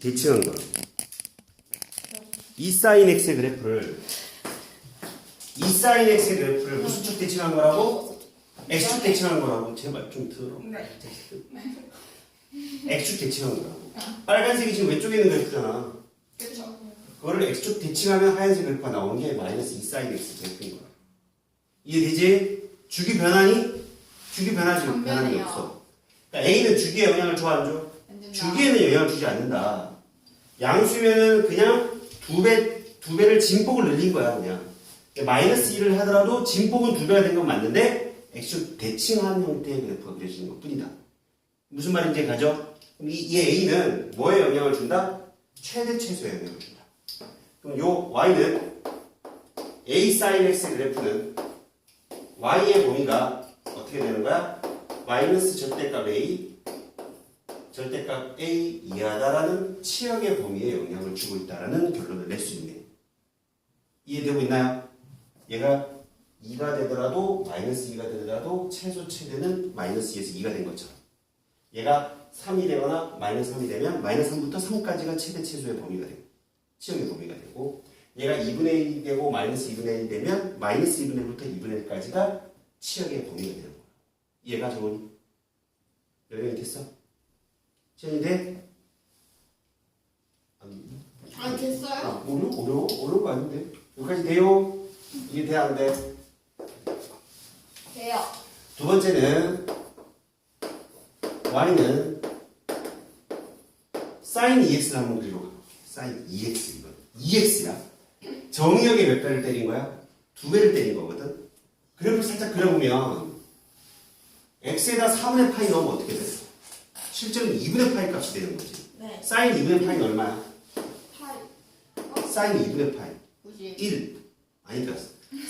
대칭한 거야. 이 사인 x의 그래프를 이 사인 x의 그래프를 무슨 축 대칭한 거라고? x축 대칭한 거라고. 제발 좀 들어. 네. x축 대칭한 거라고. 빨간색이 지금 왼쪽에 있는 그래프잖아. 그쵸. 그거를 x축 대칭하면 하얀색 그래프가 나오는 게 마이너스 2 사인 x 그래프인 거야. 이해되지? 주기 변하니? 주기 변하지 안 변하는 게 변해요. 없어. 그러니까 A는 주기에 영향을 줘 안 줘? 안 된다. 주기에는 영향을 주지 않는다. 양수면은 그냥 두 배, 두 배를 진폭을 늘린 거야, 그냥. 마이너스 1을 하더라도 진폭은 두 배가 된 건 맞는데, x축 대칭한 형태의 그래프가 그려지는 것 뿐이다. 무슨 말인지 가죠? 그럼 이, 이 A는 뭐에 영향을 준다? 최대 최소에 영향을 준다. 그럼 요 Y는 A sin X 그래프는 Y의 범위가 어떻게 되는 거야? 마이너스 절대값 A, 절대값 A 이하다라는 치역의 범위에 영향을 주고 있다라는 결론을 낼 수 있네. 이해되고 있나요? 얘가 2가 되더라도 마이너스 2가 되더라도 최소 최대는 마이너스 2에서 2가 된 것처럼 얘가 3이 되거나 마이너스 3이 되면 마이너스 3부터 3까지가 최대 최소의 범위가 되고 치역의 범위가 되고 얘가 2분의 1이 되고 마이너스 2분의 1이 되면 마이너스 2분의 1부터 2분의 1까지가 치역의 범위가 되는 거야. 이해가 정원이? 열명이 됐어? 시연이 돼? 아니, 아 됐어요? 아, 어려워? 어려워? 어려운 거 아닌데? 여기까지 돼요? 이게 돼, 안 돼? 돼요. 두 번째는 y는 sin 2x를 한번 그리고 가볼게요. sin 2x 이건 2x야. 정의역에 몇 배를 때린 거야? 두 배를 때린 거거든. 그래프 살짝 그려보면 x에다 4분의 파이 넣으면 어떻게 돼? 실제로는 2분의 파이 값이 되는 거지. 네. sin 2분의 파이는 얼마야? 8. sin 2분의 파이 90. 1 아니다.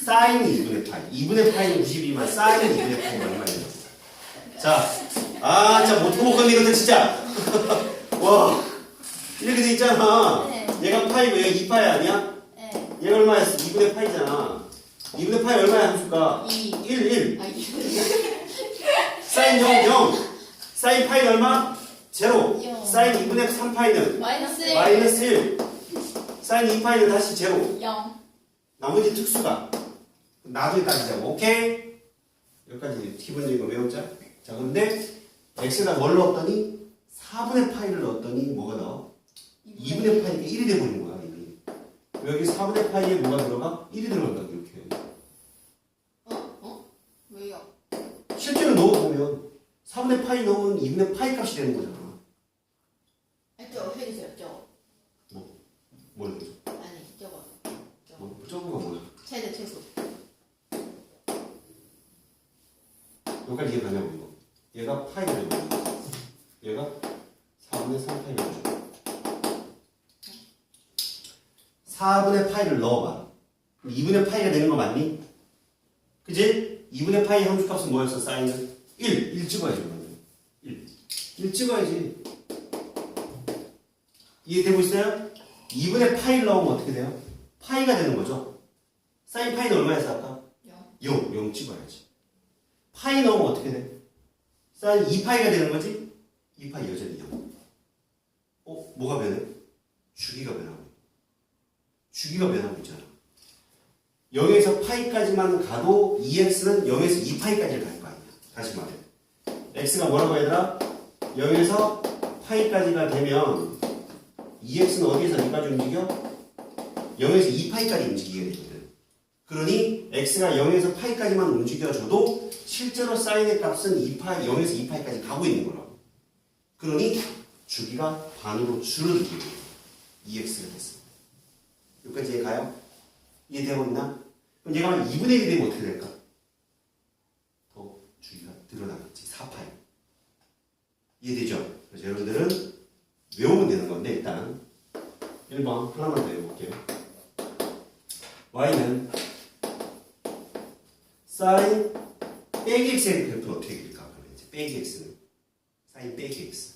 sin 2분의 파이 2분의 파이는 90이지만 sin 2분의 파이는 얼마예요? 자, 아, 진짜 못 먹겠네, 이것들 진짜. 와, 이렇게 돼 있잖아. 네. 얘가 파이고 얘가 2파이 아니야? 네. 얘가 얼마야? 2분의 파이잖아. 2분의 파이 얼마야, 함수가? 2. 1, 1. 아 2. 사인 0, 0. 사인 파이는 얼마? 제로. 영. 사인 2분의 3파이는 마이너스 1. 마이너스 1. 사인 2파이는 다시 제로. 0. 나머지 특수가. 나중에 따지자고. 오케이? 여기까지 기본적인 거 외우자. 자, 근데 x에다 뭘 넣었더니 4분의 파이를 넣었더니 뭐가 나와? 2분의 파이가 1이 돼버린 거야, 이미. 여기 4분의 파이에 뭐가 들어가? 1이 들어간다, 3분의 파이 넣으면 2분의 파이 값이 되는 거잖아. 저거 해주세요. 저거. 뭐라 그러죠? 아니 저거. 뭐, 저거가 뭐야? 최대 최소. 여기까지 이해 가냐고 이거. 얘가 파이 되는 거 얘가 4분의 3 파이 되는 거 4분의 파이를 넣어봐. 2분의 파이가 되는 거 맞니? 그지? 2분의 파이 함수값은 뭐였어? 사인은? 1. 1 찍어야지, 그러면. 1. 1 찍어야지. 이해되고 있어요? 2분의 파이를 넣으면 어떻게 돼요? 파이가 되는 거죠? 사인 파이는 얼마였어, 아까? 0. 0. 0 찍어야지. 파이 넣으면 어떻게 돼? 사인 2파이가 되는 거지? 2파이 여전히 0. 어? 뭐가 변해? 주기가 변하고 주기가 변하고 있잖아. 0에서 파이까지만 가도 2x는 0에서 2파이까지를 갈거 아니야. 다시 말해. x가 뭐라고 얘들아? 0에서 파이까지가 되면 2x는 어디에서 어디까지 움직여? 0에서 2파이까지 움직이게 되거든. 그러니 x가 0에서 파이까지만 움직여줘도 실제로 사인의 값은 2파이, 0에서 2파이까지 가고 있는 거라고. 그러니 주기가 반으로 줄어들게 돼요. 2x가 됐습니다. 여기까지 이해 가요? 이해되고 있나? 그럼 얘가 한 2분의 1이 되면 어떻게 될까? 더 주기가 늘어나겠지. 4파이. 이해되죠? 그래서 여러분들은 외우면 되는 건데 일단 1번 하나만 더 외워볼게요. y는 sin 빼기 x의 그래프는 어떻게 그릴까? 그러면 이제 빼기 x는 sin 빼기 x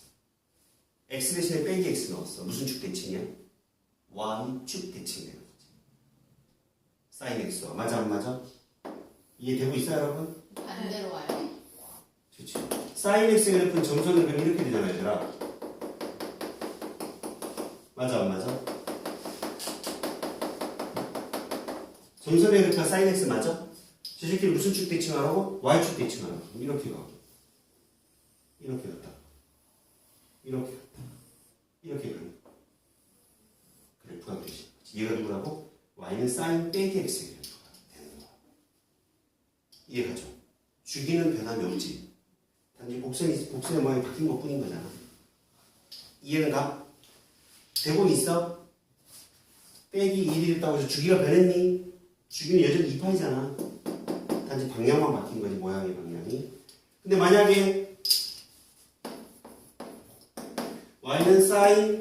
x 대신에 빼기 x 넣었어. 무슨 축 대칭이야? y축 대칭 되는 거지. sin x와 맞아 안 맞아? 이해되고 있어요 여러분? 반대로 와요. 좋지. Sin x 그래프는 점선을 그럼 이렇게 되잖아 얘들아. 맞아 안 맞아? 점선의 그래프가 사인 x 맞아? 저 새끼 무슨 축 대칭하라고? y축 대칭하라고 이렇게 가 이렇게 갔다 이렇게 갔다 이렇게 가는 그래프가 되지 얘가 누구라고? y는 사인 빼기 x의 그래프가 되는 거야 이해가죠? 주기는 변함이 없지 단지 곡선이 곡선의 모양이 바뀐 것 뿐인 거잖아 이해는 가? 대본 있어? 빼기 1이 됐다고 해서 주기가 변했니? 주기는 여전히 2파이잖아. 단지 방향만 바뀐 거지, 모양의 방향이. 근데 만약에 y는 sin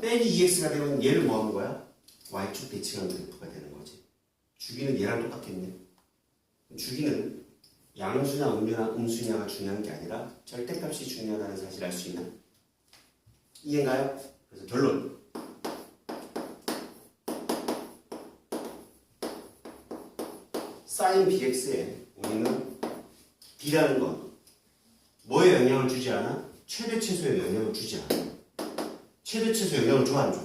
빼기 2x가 되면 얘를 뭐 하는 거야? y축 대칭한 그래프가 되는 거지. 주기는 얘랑 똑같겠네. 주기는 양수냐 음수냐, 음수냐가 중요한 게 아니라 절대값이 중요하다는 사실을 알 수 있나? 이해가요? 그래서 결론. sin bx에 우리는 b라는 건 뭐에 영향을 주지 않아? 최대 최소에 영향을 주지 않아. 최대 최소 영향을 줘 안 줘?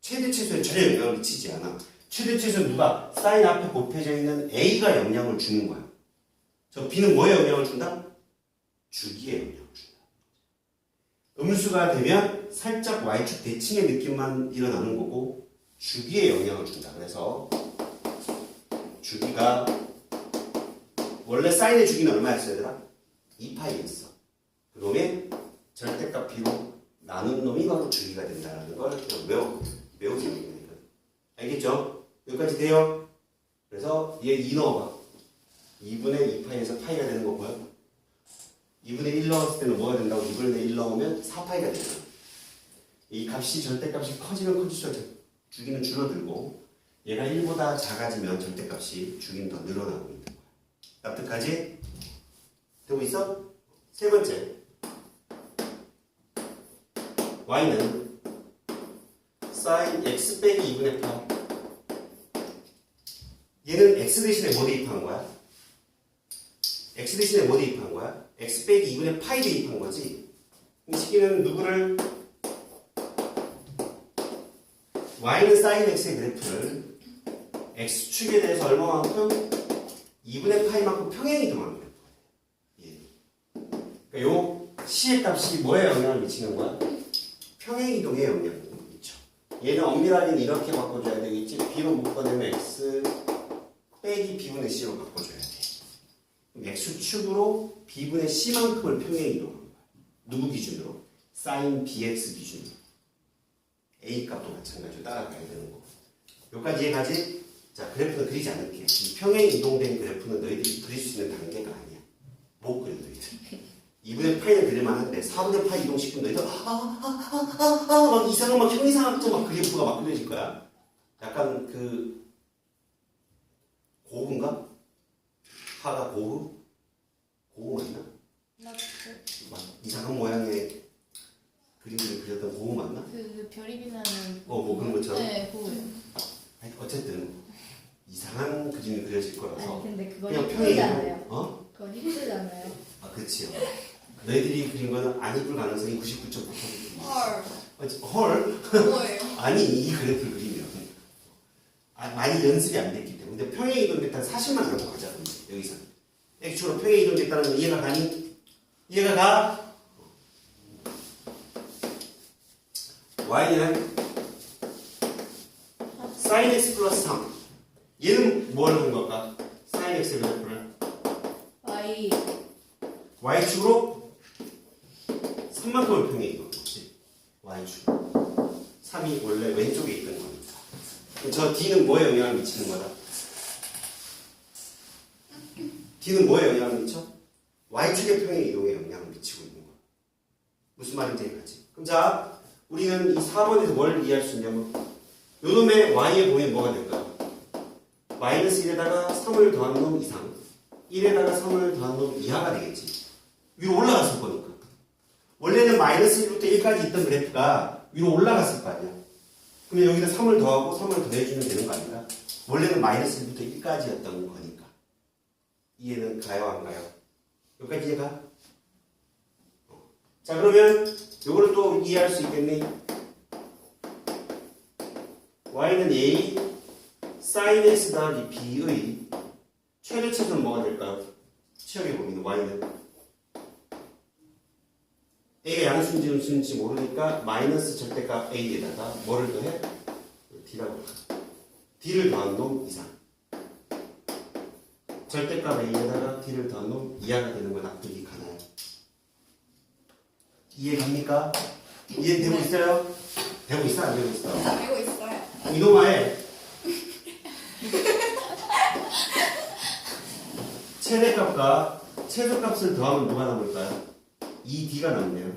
최대 최소에 전혀 영향을 미치지 않아. 최대 최소는 누가? sin 앞에 곱해져 있는 a가 영향을 주는 거야. 저 b는 뭐에 영향을 준다? 주기에 영향을 준다. 음수가 되면 살짝 y축 대칭의 느낌만 일어나는 거고 주기에 영향을 준다. 그래서 주기가 원래 사인의 주기는 얼마였어야 되나? 2파이였어. 그러면 절대값 b로 나눈 놈이 바로 주기가 된다는 걸 외워 외우게 되니까 알겠죠? 여기까지 돼요? 그래서 얘 2 넣어봐. 2분의 2파이에서 파이가 되는 거고요. 2분의 1 넣었을 때는 뭐가 된다고? 2분의 1 넣으면 4파이가 되잖아. 이 값이 절대값이 커지면 커질수록 주기는 줄어들고 얘가 1보다 작아지면 절대값이 주기는 더 늘어나고 있는 거야. 납득하지? 되고 있어? 세 번째. y는 sin x 빼기 2분의 8. 얘는 x 대신에 뭐 대입한 거야? X 대신에 뭐 대입한 거야? x 빼기 2분의 파이 대입한 거지. 이 시기는 누구를 y는 sin x의 그래프를 x축에 대해서 얼마만큼 2분의 파이만큼 평행 이동하는 거예요. 예. 그러니까 요 c의 값이 뭐에 영향을 미치는 거야? 평행 이동에 영향을 미쳐. 얘는 엄밀하게는 이렇게 바꿔줘야 되겠지. b로 묶어내면 x 빼기 b분의 c로 바꿔줘야 돼. X축으로 b분의 c만큼을 평행 이동하는 거야. 누구 기준으로? sin bx 기준으로. a 값도 마찬가지로 따라가야 되는 거고. 여기까지 이해가지? 자, 그래프는 그리지 않을게. 이 평행 이동된 그래프는 너희들이 그릴 수 있는 단계가 아니야. 못 그려, 너희들. 2분의 파이는 그릴만 한데 4분의 파이 이동시키면 너희들 아, 아, 아, 아, 아, 막 이상한 막 형이상학적 막 그래프가 막 그려질 거야. 약간 그 고흐인가? 하가 고흐? 고흐 맞나? 막 이상한 모양의 그림들을 그렸던 고흐 맞나? 그 별이 빛나는. 어, 뭐 그런 것처럼? 네, 그거. 하여튼 어쨌든 이상한 그림이 그려질 거라서 아니 근데 그건 그냥 평행 이동 이쁘잖아요. 어? 그건 이쁘잖아요. 아 그치요 너희들이 그린 거는 안 이쁠 가능성이 99.9% 헐. 헐? 뭐예요? 아니 이 그래프를 그리면 아, 많이 연습이 안 됐기 근데 평행 이동됐다는 사실만 알고 가자. 그럼 여기서. X축으로 평행 이동됐다는 건 이해가 가니? 이해가 가? Y는 sin x 플러스 3 얘는 뭘한 걸까? sin x의 그래프를 Y. Y축으로 3만큼을 평행 거지 Y축. 3이 원래 왼쪽에 있던 거니까. 저 D는 뭐에 영향을 미치는 거다? D는 뭐에 영향을 미쳐? Y축의 평행 이동에 영향을 미치고 있는 거야 무슨 말인지 이해가지? 그럼 자 우리는 이 4번에서 뭘 이해할 수 있냐면 요놈의 Y에 보면 뭐가 될까요? 마이너스 1에다가 3을 더한 놈 이상 1에다가 3을 더한 놈 이하가 되겠지 위로 올라갔을 거니까. 원래는 마이너스 1부터 1까지 있던 그래프가 위로 올라갔을 거 아니야. 그러면 여기다 3을 더하고 3을 더해주면 되는 거 아닌가? 원래는 마이너스 1부터 1까지였던 거니까. 이해는 가요, 안 가요? 여기까지 이해가? 어. 자 그러면 요거를 또 이해할 수 있겠니? y는 a sin x 더하기 b의 최대치는 뭐가 될까요? 치열해 보이는 y는 a가 양수인지 음수인지 모르니까 마이너스 절대값 a에다가 뭐를 더해? d라고 d를 더한 놈 이상 절대값 a에다가 d를 더한 놈 이하가 되는 건 납득이 가나요? 이해 갑니까? 이해 되고 있어요? 되고 있어? 안 되고 있어? 알고 있어요. 이놈아의 최대값과 최소값을 더하면 누가 남을까요? 2d가 남네요.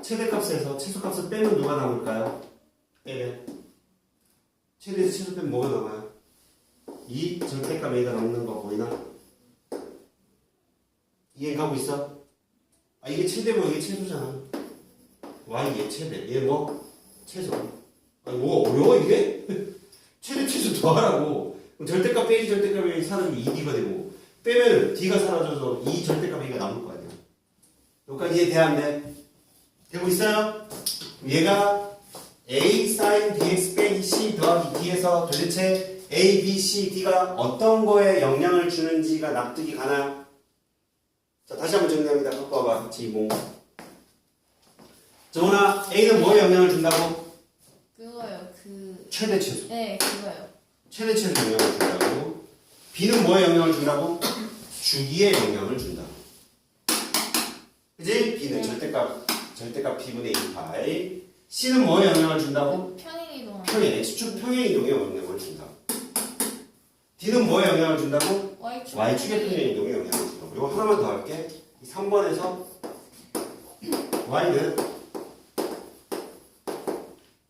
최대값에서 최소값을 빼면 누가 남을까요? 빼면 최대에서 최소 빼면 뭐가 남아요? 이 절대값 a가 남는 거 보이나? 이해 가고 있어? 아 이게 최대고 이게 최소잖아. y 얘 최대 얘 뭐? 최소. 아니 뭐 어려워 이게? 최대 최소 더하라고. 그럼 절대값 빼기 절대값이 사라지면 2d가 되고 빼면 d가 사라져서 이 절대값 a가 남을 거 아니야. 여기까지 이해 돼안 돼? 되고 있어요? 얘가 a sin dx 빼기 c 더하기 d에서 도대체 a, b, c, d가 어떤 거에 영향을 주는지가 납득이 가나요? 자 다시 한번 정리합니다. 갖고 와봐. 지봉. 정훈아 a는 뭐에 영향을 준다고? 그거요. 그 최대 최소. 네, 그거요. 최대 최소 영향을 준다고. B는 뭐에 영향을 준다고? 주기에 영향을 준다고. 그지? B는 절대값, 절대값 B분의 2파이. C는 뭐에 영향을 준다고? 편인 이동. 평행, X축 평행 이동에 영향을. D는 뭐에 영향을 준다고? Y축. Y축의 평행 이동에 영향을 준다고. 이거 하나만 더 할게. 3번에서 Y는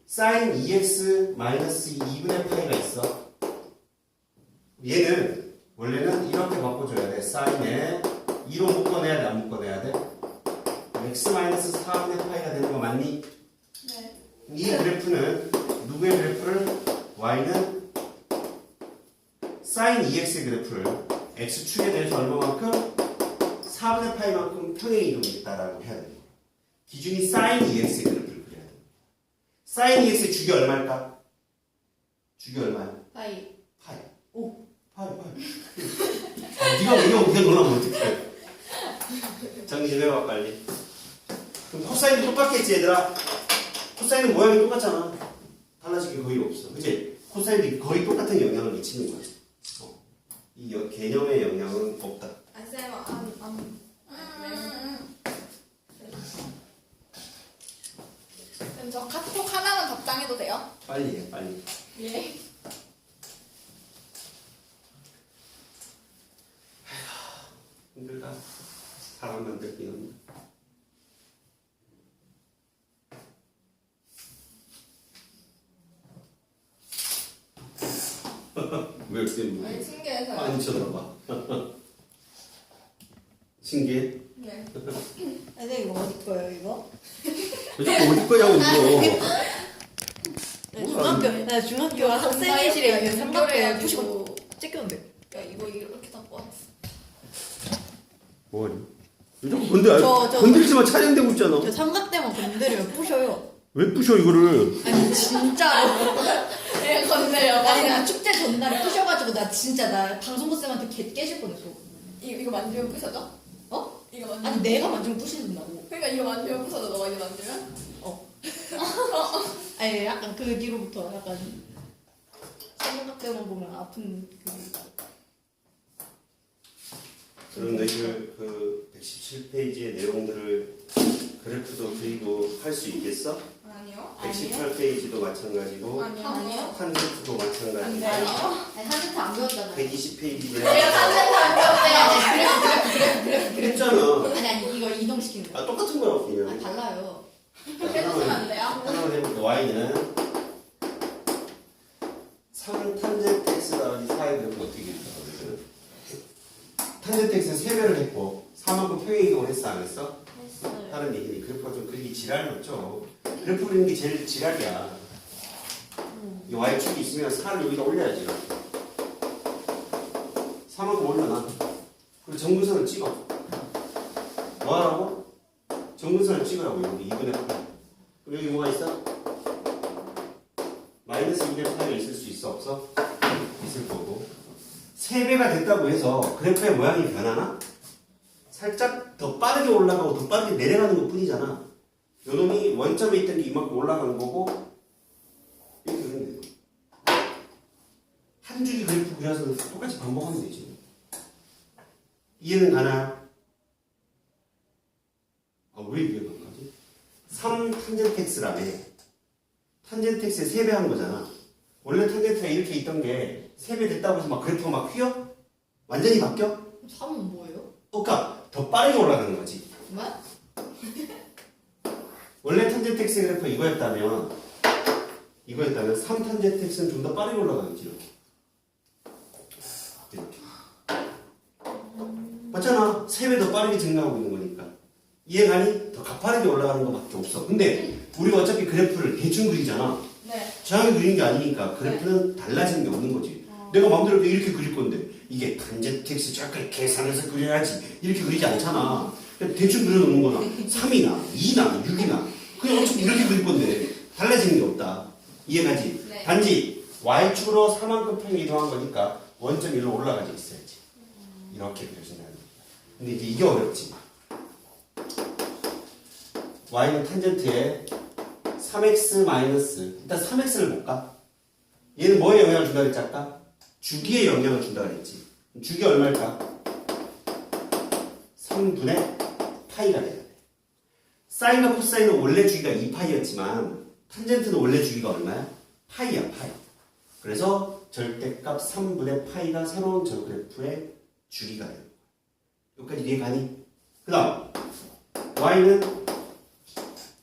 sin 2x 마이너스 2분의 파이가 있어. 얘는 원래는 이렇게 바꿔줘야 돼. sin에 2로 묶어내야 돼, 안 묶어내야 돼? x 마이너스 4분의 파이가 되는 거 맞니? 네. 이 그래프는 누구의 그래프를 y는 sin 2x의 그래프를 x축에 대해서 얼마만큼 4분의 파이만큼 평행 이동했다라고 해야 돼요. 기준이 sin 2x의 그래프를 그려야 돼요. sin 2x의 주기 얼마일까? 주기 얼마야? 파이. 파이. 오. 파이 파이. 아, 네가 그냥 그냥 놀라면 어떡해. 정리 좀 해봐 빨리. 그럼 코사인도 똑같겠지 얘들아. 코사인은 모양이 똑같잖아. 달라진 게 거의 없어. 그치? 코사인도 거의 똑같은 영향을 미치는 거야. 어. 이 여- 개념의 영향은 없다. 안 쌤은 안, 안. 그럼 저 카톡 하나만 답장해도 돼요? 빨리 해, 빨리. 예. 힘들다. 사람 만들기 없네. 왜 뭐? 아니 신기해서요. 많이 쳐다봐. 신기해? 네. 근데 이거 어디 거예요 이거? 왜 자꾸 어디 거냐고 이거. 나 중학교 나 중학교 학생회실에 있는 삼각대. 푸시고 찍혔는데. 야 이거 이렇게 다 모았어. 뭐니? 왜 자꾸 건드? 저- 저- 건드리지만 촬영되고 있잖아. 저 삼각대만 건드리면 부셔요. 왜 부셔 이거를? 아니 진짜로. 예 건데요. 아니 나 축제 전날에 부셔가지고 나 진짜 나 방송국 쌤한테 개 깨질 뻔했어. 이거 이거 만지면 부서져? 어? 이거 만지면. 아니 내가 만지면 부신다고. 그러니까 이거 만지면 부서져. 너가 이거 만지면? 어. 아니 약간 그 뒤로부터 약간 삼각대만 보면 아픈 그. 그런데 그, 그 117페이지의 내용들을 그래프도 그리고 할 수 있겠어? 아니요. 118페이지도 마찬가지고 아니요. 한세트도 안 마찬가지고 돼요. 아니 한세트 안 배웠잖아요. 120페이지도 내가 사진 안 했잖아. 아니 아니 이걸 이동시키는 거. 아 똑같은 거라고 아 그냥. 달라요. 해주시면 안 돼요? 하나만 해볼게. y는 3 탄젠트 x 더하기 4의 그래프 어떻게 일까거든 탄젠트 x는 3배를 했고 4만큼 평행 이동을 했어 안 했어? 했어요. 다른 얘기니 그래프가 좀 그리기 지랄이었죠. 그래프 그리는 게 제일 지랄이야. 이 y축이 있으면 4를 여기다 올려야지. 4만큼 올려놔. 그리고 정근선을 찍어. 뭐 하라고? 정근선을 찍으라고 여기 2분의 8 그럼 여기 뭐가 있어? 마이너스 2분의 8이 있을 수 있어 없어? 있을 거고 3배가 됐다고 해서 그래프의 모양이 변하나? 살짝 더 빠르게 올라가고 더 빠르게 내려가는 것 뿐이잖아 요놈이 원점에 있던 게 이만큼 올라가는 거고 이렇게 그리면 돼요 한 줄기 그래프 그려서 똑같이 반복하면 되지 이해는 가나요? 아, 왜 이해가 안 가지? 3 탄젠트 x라며 탄젠트 x에 3배 한 거잖아 원래 탄젠트가 이렇게 있던 게 3배 됐다고 해서 막 그래프가 막 휘어? 완전히 바뀌어? 3은 뭐예요? 어, 그러니까 더 빠르게 올라가는 거지 정말? 원래 탄젠트 x 그래프 이거였다면 이거였다면 3 탄젠트 x는 좀 더 빠르게 올라가겠지 이렇게. 이렇게. 맞잖아. 3배 더 빠르게 증가하고 있는 거니까. 이해가니? 더 가파르게 올라가는 것밖에 없어. 근데 우리가 어차피 그래프를 대충 그리잖아. 네. 정확히 그리는 게 아니니까 그래프는 달라지는 게 없는 거지. 내가 마음대로 이렇게 그릴 건데 이게 탄젠트 x 잠깐 계산해서 그려야지. 이렇게 그리지 않잖아. 대충 그려놓는 거나 3이나 2나 6이나 그냥 어차피 이렇게 그릴 건데 달라지는 게 없다 이해가지? 네. 단지 y축으로 4만큼 평이 이동한 거니까 원점 1로 올라가져 있어야지 이렇게 그려진다는 거야 근데 이제 이게 어렵지 y는 탄젠트에 3x 마이너스 일단 3x를 볼까? 얘는 뭐에 영향을 준다 그랬지 아까? 주기에 영향을 준다 그랬지 주기 얼마일까? 3분의 파이가 돼야 돼 사인과 코사인은 원래 주기가 2파이였지만 탄젠트는 원래 주기가 얼마야? 파이야 파이 그래서 절대값 3분의 파이가 새로운 저 그래프의 주기가 돼요 여기까지 이해 가니? 그 다음 y는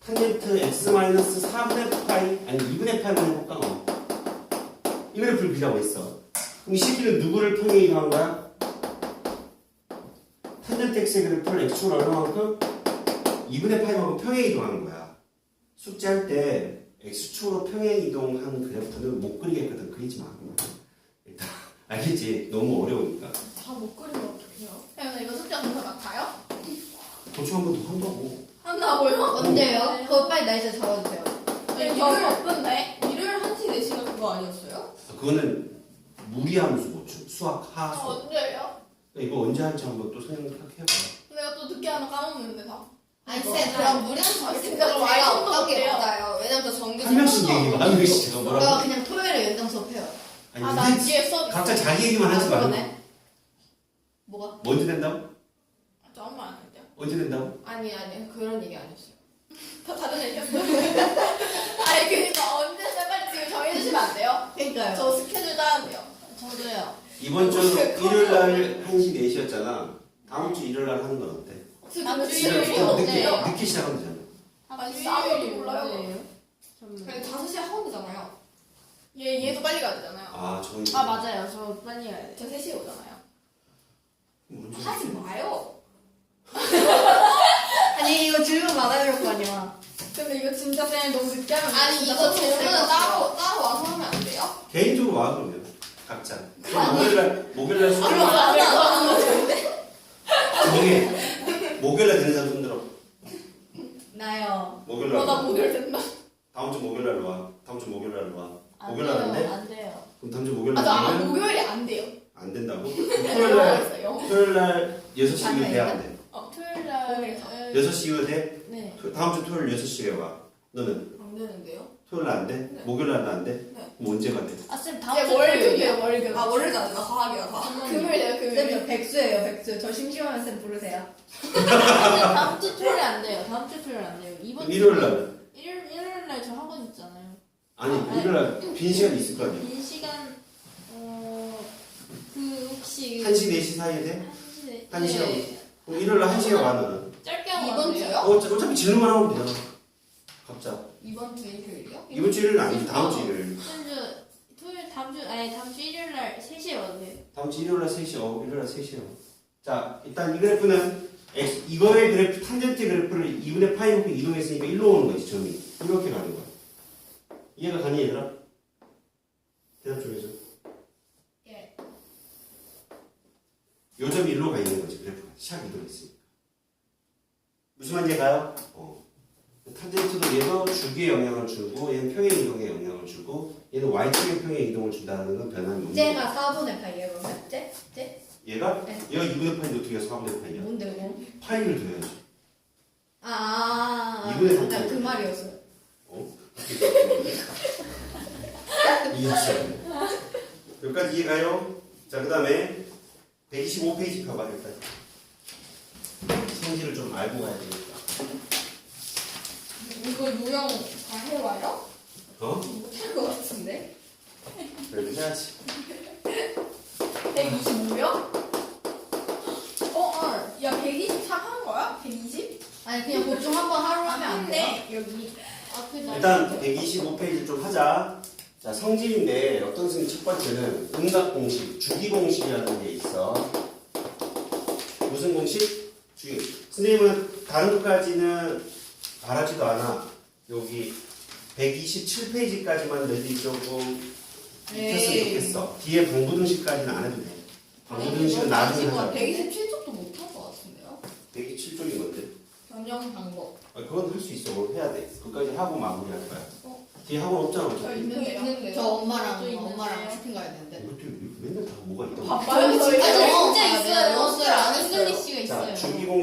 탄젠트 x 마이너스 4분의 파이 아니 2분의 파이 한번 해볼까? 어. 이 그래프를 그리라고 했어. 그럼 이 새끼는 누구를 평행 이동한 거야? 탄젠트 x의 그래프를 x축으로 얼마만큼? 2분의 파이만큼 평행 이동하는 거야. 숙제할 때 x축으로 평행 이동한 그래프는 못 그리겠거든. 그리지 마. 일단 알겠지? 너무 어려우니까. 다 못 그리면 어떡해요? 형 이거 숙제 동사 같아요? 도중 한번 더 한다고. 한다고요? 언제요? 그거 빨리 날짜 적어주세요. 네, 일을 없던데? 일을 1시 4시가 그거 아니었어요? 아, 그거는 무리함수 고추, 수학 아, 하수. 언제요? 이거 언제 할지 한번 또 생각해봐. 내가 또 늦게 하나 까먹는데 다. 아니 뭐, 쌤 그럼 무리한 아, 와이 제가 어떤 게? 맞아요? 왜냐면 저 정규 한 명씩 얘기해 봐. 한 명씩 뭐라고? 그냥 토요일에 연장 수업해요. 아니, 아, 나 근데 뒤에 써. 각자 자기 얘기만 하지 말고. 그러네. 뭐가? 언제 된다고? 저 아무 말안 할게요. 언제 된다고? 아니 아니 그런 얘기 아니었어요. 다 다른 얘기였어요. 아니, 그니까 언제 쌤 빨리 지금 정해주시면 안 돼요? 그러니까요. 저 스케줄 짜야 돼요. 저도요. 이번 주 일요일 날 1시 4시였잖아. 다음 주 일요일 날 하는 건 어때? 다음 주 일요일이 일요일이 늦게, 시작하면 되잖아. 아니, 아무것도 몰라요. 잠깐만. 그래, 5시에 학원 되잖아요. 얘, 얘도 빨리 가야 되잖아요. 아, 저는. 아 맞아요. 저 빨리 가야 돼. 저 3시에 오잖아요. 뭔 소리야. 하지 마요. 아니 이거 질문 받아야 될 거 아니야. 근데 이거 진짜 쌤 너무 늦게 하면 아니, 진짜 이거 질문은 따로, 따로 와서 하면 안 돼요? 개인적으로 와, 그러면. 각자. 그럼 목요일 날, 목요일 날 수업. 안될것 같은데. 목요일, 목요일 날 되는 사람 손 들어. 나요. 목요일 날. 어, 나 와. 목요일 된다. 다음 주 목요일 날로 와. 다음 주 목요일 날로 와. 안 목요일 날 안 돼? 안 돼요. 그럼 다음 주 목요일 아, 날저 아, 되면 목요일이 안 돼요. 안 된다고? 그럼 네, 토요일 영어 날, 있어요. 영어. 토요일 날 6시 이후 돼야 안 돼? 어, 토요일 날. 목요일에서. 6시 이후 돼? 네. 토- 다음 주 토요일 6시에 와. 너는 안 되는데요? 토요일 날 안 돼? 네. 목요일 날은 안 돼? 네. 그럼 언제가 돼? 아쌤 얘 다음 주 월급이에요. 월급. 아, 월요일 안 돼. 나 과학이야, 과학. 금요일이에요, 금요일. 쌤저 백수예요 백수. 저 심심하면 쌤 부르세요. 다음 주 토요일 안 돼요. 다음 주 토요일 안 돼요. 이번 주 일요일 날 일요일 일요일 날 저 학원 있잖아요. 아니 아, 일요일 날 빈 시간 있을 거 아니야? 빈 시간 어그 혹시 1시 4시 사이에 돼? 네. 한 시간? 그럼 일요일 날 1시에 와 너는 짧게 하고 이번 안 돼요? 주요? 어, 어차- 어차피 질문만 하면 되잖아 각자 이번 주 일요일이요? 이번 주 일요일은 아니지 다음 주 일요일 다음 주 토요일 다음 주 아니 다음 주 일요일 날 3시에 와도 돼요. 다음 주 일요일 날 3시 어 일요일 날 3시에 자 일단 이 그래프는 X, 이거의 그래프 탄젠트 그래프를 2분의 파이만큼 이동했으니까 일로 오는 거지 점이 이렇게 가는 거야 이해가 가니 얘들아? 대답 좀 해줘 예. 요 점이 일로 가 있는 거지 그래프가 샥 이동했으니까 무슨 말인지 가요? 어. 탄젠트도 얘도 주기에 영향을 주고 얘는 평행 이동에 영향을 주고 얘는 y축의 평행 이동을 준다는 건 변함이 없는 거야. 쟤가 4분의 파이에 그러면? 쟤? 쟤? 얘가 네. 얘가 2분의 파인데 어떻게 해서 4분의 파이냐? 뭔데 그거? 파이를 둬야지. 아, 이분의 약간 상태. 그 말이었어요. 어? 이해했어요. 여기까지 이해가요? 자, 그 다음에 125페이지 펴봐, 여기까지. 성질을 좀 알고 가야 되니까. 이거 유형 다 해와요? 어? 못할 것 같은데? 그래도 해야지. 125요? 어, 아, 야, 123한 거야? 120? 아니, 그냥 보충 한 번 하루 하면 안 돼? 여기. 아, 그냥 일단 125페이지 좀 하자. 자, 성질인데 어떤 성질 첫 번째는 음각 공식, 주기 공식이라는 게 있어. 무슨 공식? 주기. 선생님은 다른 것까지는 바라지도 않아. 여기 127페이지까지만 너희들이 조금 익혔으면 에이. 좋겠어. 뒤에 방부등식까지는 안 해도 돼. 방부등식은 나중에 하자. 127쪽도 못할 것 같은데요? 127쪽인 건데. 변형 방법. 아, 그건 할 수 있어. 그걸 해야 돼. 그까지 하고 마무리할 거야. 어? 뒤에 학원 없잖아. 저 어차피. 있는데요? 있는데요? 저 엄마랑 저 있는데요? 엄마랑 쇼핑 가야 되는데. 이것도 맨날 다 뭐가 있다고. 바빠요, 아, 저희. 진짜 아, 있어요. 네, 러스를 안 했어요. 잉글리시가 자, 있어요. 주기공